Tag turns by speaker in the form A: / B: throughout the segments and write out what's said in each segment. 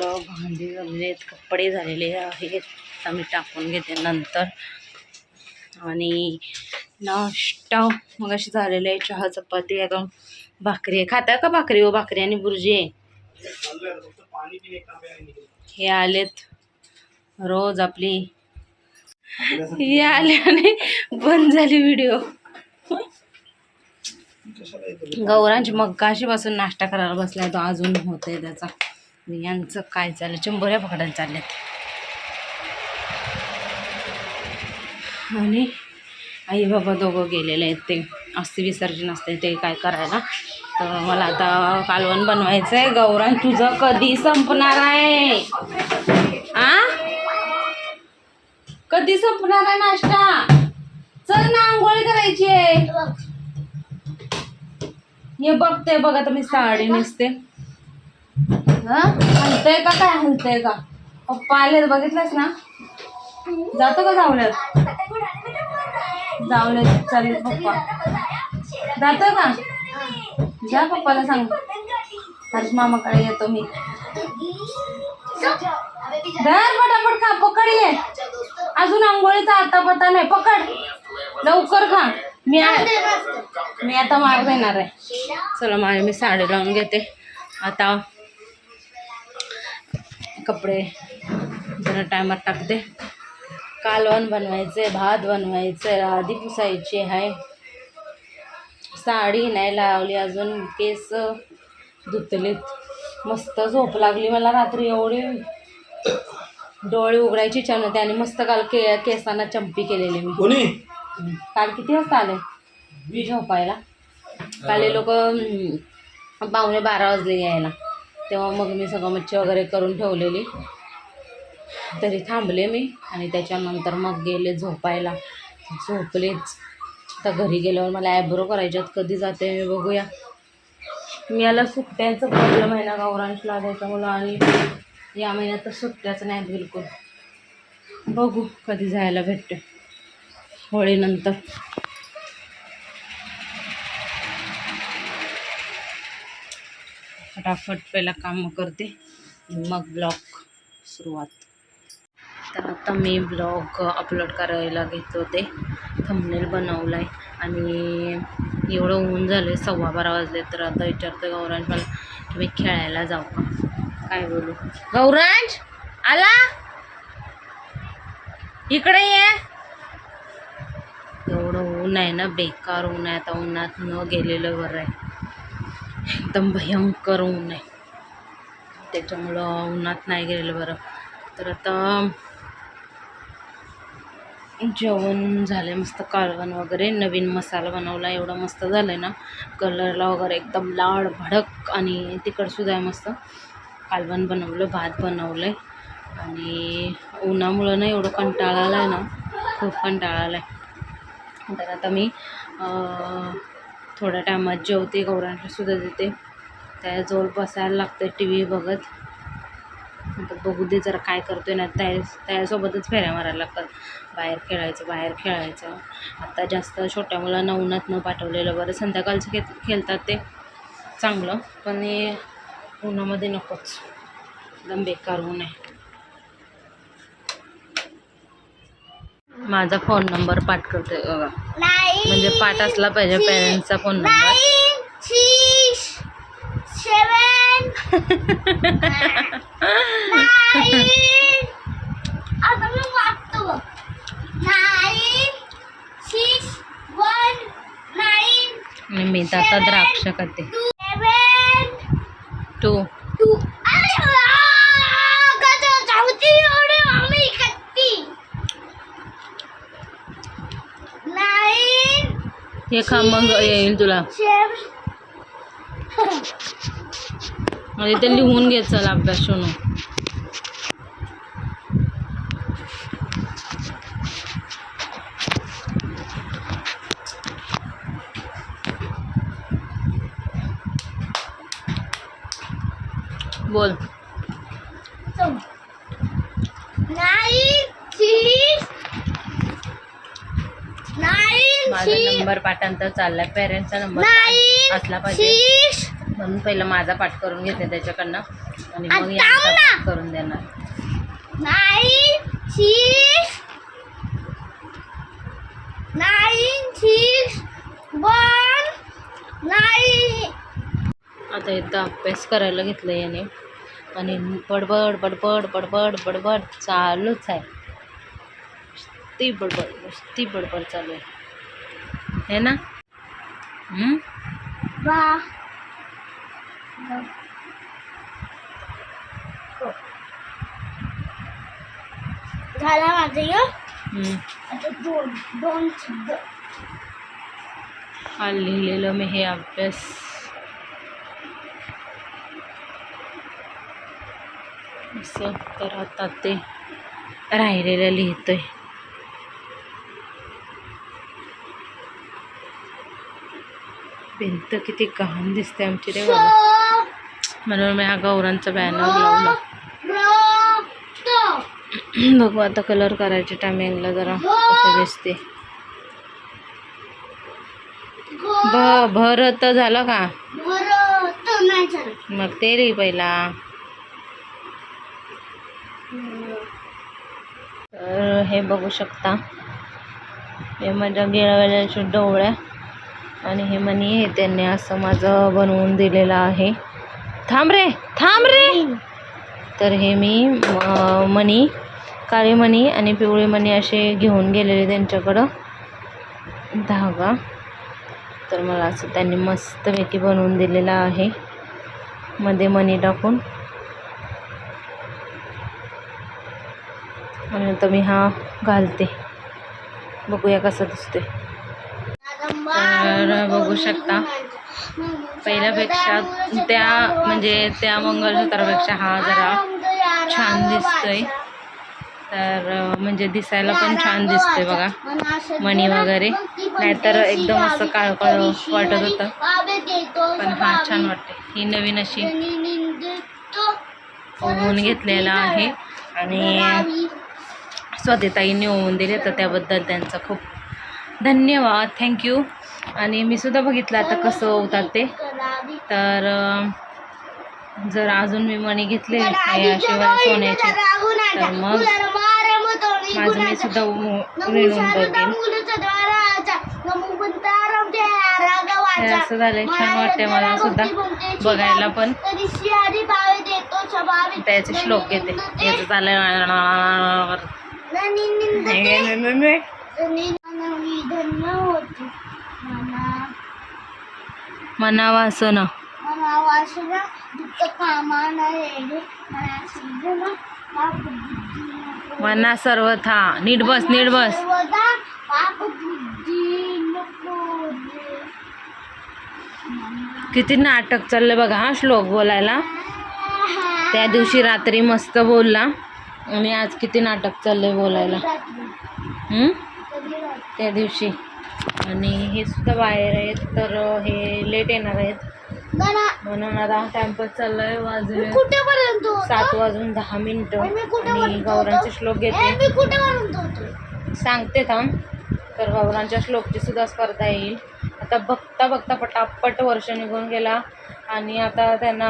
A: इकडं भांडी झालेले आहेत कपडे झालेले आहेत. आम्ही टाकून घेते नंतर. आणि नाश्ता मग अशी झालेलं आहे चहा चपाती आता भाकरी आहे. खाता का भाकरी हो? भाकरी आणि बुर्जी आहे. हे आलेत रोज आपली. हे आल्याने बंद झाली व्हिडिओ. गौरांची मग काशीपासून नाश्ता करायला बसलाय तो अजून होतंय त्याचा. आणि यांचं काय चाललं चिंबोऱ्या पकडायला चालल्यात. आणि आई बाबा दोघं गेलेले आहेत ते. अस्थि विसर्जन असते ते काय करायला. तर मला आता कालवण बनवायचं आहे गौरान तुझं कधी संपणार आहे? आ? कधी संपणार आहे नाश्ता? चल ना आंघोळी करायची आहे. हे बघते बघा तुम्ही साडी नेसते. हलतय का? काय हलतय का? पप्पा आले बघितलंस ना? जातो का जावल्यात जावले चालले पप्पा. जातो का? जा पप्पाला सांग. हर्ष मामाकडे येतो मी. धर पटापट खा पकड ये. अजून आंघोळीचा आता पता नाही पकड. लवकर खा. मी मी आता मार देणार आहे. चला माझी मी साडी लावून घेते. आता कपडे. जरा टायमात टाकते. कालवण बनवायचे भात बनवायचे आधी पुसायची आहे. साडी नाही लावली अजून केस धुतलेत. मस्त झोप लागली मला रात्री एवढी. डोळे उघडायची इच्छा नव्हती आणि मस्त काल के केसांना चंपी केलेली मी.
B: कोणी?
A: काल किती वाजता आले? मी. झोपायला. काल लोक पावणे बारा वाजले यायला. तेव्हा मग मी सगळं मच्छी वगैरे करून ठेवलेली. तरी थांबले मी आणि त्याच्यानंतर मग गेले झोपायला. झोपलेच. आता घरी गेल्यावर मला ॲब्रो करायच्यात. कधी जाते मी बघूया. मी याला सुट्ट्यांचं प्रॉब्लेम आहे ना गौरांशला त्याच्यामुळं आणि या महिन्यात तर सुट्ट्याच नाही बिलकुल. बघू कधी जायला भेटते. होळीनंतर. फटाफट पहिला काम करते. मग ब्लॉग सुरुवात. तर आता मी ब्लॉग अपलोड करायला घेत होते. थंबनेल बनवला आहे आणि एवढं ऊन झालं आहे सव्वा बारा वाजले तर आता विचारतो गौरांज मला की मी खेळायला जाऊ का? काय बोलू. गौरांज आला? इकडे ये. एवढं ऊन आहे ना बेकार ऊन आहे. आता उन्हात न गेलेलं बरं आहे. एकदम भयंकर ऊन आहे. त्याच्यामुळं उन्हात नाही गेलेलं बरं. तर आता जेवण झालं मस्त कालवण वगैरे नवीन मसाला बनवला एवढा मस्त झालं आहे ना. कलरला वगैरे एकदम लाड भडक आणि तिकडसुद्धा आहे मस्त. कालवण बनवलं भात बनवलं आहे आणि उन्हामुळं ना एवढं कंटाळा आला आहे ना खूप कंटाळा आला आहे तर आता मी थोड्या टायमात जेवते गौरांना सुद्धा देते. त्याजवळ बसायला लागतं टी व्ही बघत. आता बघू दे जरा काय करतोय ना त्या त्यासोबतच फेऱ्या मारायला लागतात. बाहेर खेळायचं बाहेर खेळायचं. आता जास्त छोट्या मुलांना उन्हात न पाठवलेलं बरं. संध्याकाळचं खे खेळतात ते. चांगलं. पण हे उन्हामध्ये नकोच. एकदम बेकार होऊ नये माझा फोन नंबर पाठ करतोय बघा. म्हणजे पाठ असला पाहिजे पॅरेंट्सचा फोन नंबर मी तर आता द्राक्ष करते. टू हे खा मग येईल तुला. म्हणजे ते लिहून घे चल अभ्यास सोनू. बोल. माझा नंबर पाठांतर चाललाय. पेरेंट्सचा नंबर असला पाहिजे. म्हणून पहिला माझा पाठ करून घेते त्याच्याकडनं. आणि मग यांचा. पाठ करून देणार.
B: Nine six nine six one nine
A: आता इथं अभ्यास करायला घेतलं याने. आणि बडबड बडबड बडबड बडबड चालूच आहे. नुसती बडबड नुसती बडबड चालू आहे. है ना?
B: झाला माझं दोन दोन
A: काल लिहिलेलं मी हे अभ्यास. असं तर आता ते राहिलेलं लिहितोय. भिंत किती घाण दिसते आमची रे बाबा म्हणून मी हा गौरांचा बॅनर लावला. बघू आता कलर करायच्या टायमिंगला जरा कसं दिसते. भ भरत झालं का? मग ते रे पहिला. तर हे बघू शकता. हे माझ्या गिळावेल्या डोळ्या. आणि हे मनी हे त्यांनी असं माझं बनवून दिलेलं आहे. थांब रे थांब रे! तर हे मी अं, मणी काळे मणी आणि पिवळे मणी असे घेऊन गेलेले त्यांच्याकडं. धागा. तर मला असं त्यांनी मस्तपैकी बनवून दिलेलं आहे. मध्ये मनी टाकून. आणि आता मी हा घालते. बघूया कसा दिसतोय. तर बघू शकता. पहिल्यापेक्षा त्या म्हणजे त्या मंगळसूत्रापेक्षा हा जरा छान दिसतोय. तर म्हणजे दिसायला पण छान दिसतोय बघा. मणी वगैरे. नाहीतर एकदम असं काळकाळ वाटत होतं. पण हा छान वाटते ही नवीन अशी ओवून घेतलेला आहे. आणि स्वतःताईने ओवून दिले तर त्याबद्दल त्यांचा खूप धन्यवाद. थँक्यू आणि मी सुद्धा बघितलं आता कसं ओवतात ते तर जर अजून मी मणी घेतले याशिवाय सोन्याचे तर मग माझं मी सुद्धा बघेन हे असं झालंय. छान वाटते मला सुद्धा बघायला पण. त्याचे श्लोक घेते याचं झालंय
B: धन्य होती मना
A: मना वासना
B: मला वासना दुःख कामा नाही मला सिद्धना पाप बुद्धी नको.
A: मना सर्वथा नीट बस नीट बस
B: सर्वदा पाप बुद्धी नको रे.
A: किती नाटक चाललंय बघा हा श्लोक बोलायला त्या दिवशी रात्री मस्त बोलला आणि आज किती नाटक चाललंय बोलायला
B: रात्री.
A: हम्म?
B: कधी रात्री?
A: त्या दिवशी आणि हे सुद्धा बाहेर आहेत तर हे लेट येणार आहेत. म्हणून आता टाइमपास चाललाय वाजले
B: होतो?
A: सात वाजून दहा मिनिटं. आणि गौरांचे? श्लोक घेते? सांगते थांब. तर गौरांच्या श्लोकची सुद्धा स्पर्धा येईल. आता बघता बघता पटापट वर्ष निघून गेला. आणि आता त्यांना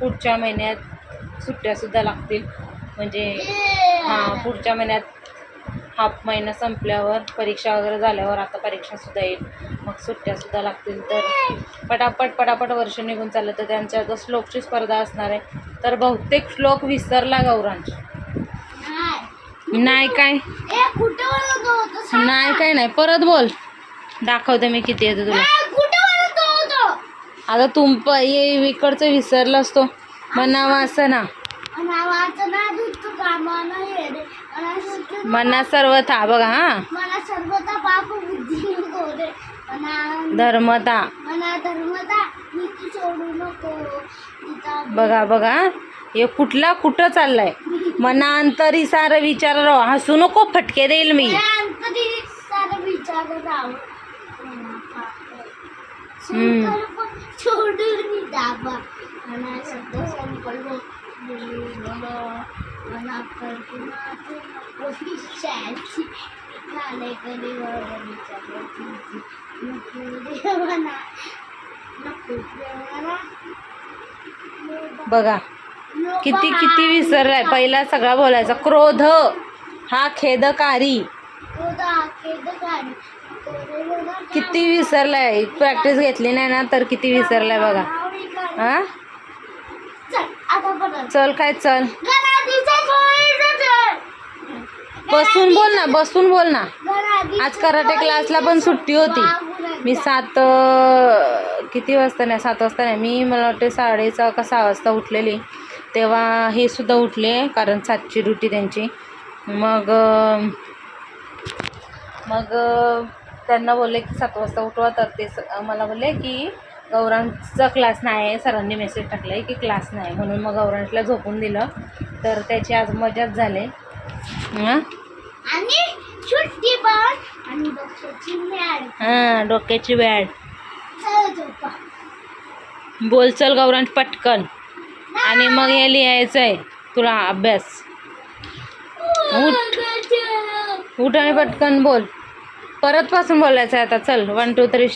A: पुढच्या महिन्यात सुट्ट्यासुद्धा लागतील. म्हणजे हां पुढच्या महिन्यात हाफ महिना संपल्यावर परीक्षा वगैरे झाल्यावर आता परीक्षासुद्धा येईल. मग सुट्ट्यासुद्धा लागतील तर. पटापट पटापट वर्ष निघून चाललं तर त्यांच्या आता श्लोकची स्पर्धा असणार आहे. तर बहुतेक श्लोक विसरला गौरांश.
B: नाही.
A: काय? नाही. काय नाही. परत बोल. दाखवते मी किती येतं तुला? आता तुम ये इकडचं विसरलं असतो मना मना सर्वथा बघा हा.
B: सर्वता पाप बुद्धी नको रे. मला
A: धर्मता.
B: नीती सोडू नको. गीता
A: बघा बघा हे. कुठला कुठं चाललाय? मनांतरी सारं विचार राव. हसू नको फटके देईल मी.
B: अंतरी सारं पाप. संकल्प सोडून दाबा. मला शब्द संकल्प मला झाले कधी देवाना नको.
A: बघा किती. किती विसरलाय पहिला सगळा बोलायचा क्रोध हा खेदकारी किती विसरलाय प्रॅक्टिस घेतली नाही ना तर किती विसरलाय बघा. हा
B: चल,
A: काय चल. बसून बोल ना बसून बोल ना. आज कराटे क्लासला पण सुट्टी होती. मी सात किती वाजता नाही सात वाजता नाही. मी मला वाटते साडेचा का सहा वाजता उठलेली. तेव्हा हे सुद्धा उठले कारण सातची ड्युटी त्यांची. मग मग त्यांना बोलले की सात वाजता उठवा. तर ते स- मला बोलले की गौरांचा क्लास नाही आहे सरांनी मेसेज टाकला आहे की क्लास नाही म्हणून मग गौरांशला झोपून दिलं. तर त्याची आज मजाच झाले. डोक्याची बॅड
B: चल झोपा.
A: बोल चल गौरांश पटकन. आणि मग हे लिहायचं आहे तुला अभ्यास. उठ. उठ आणि पटकन बोल. परत पासून बोलायचं आहे आता. चल वन टू थ्री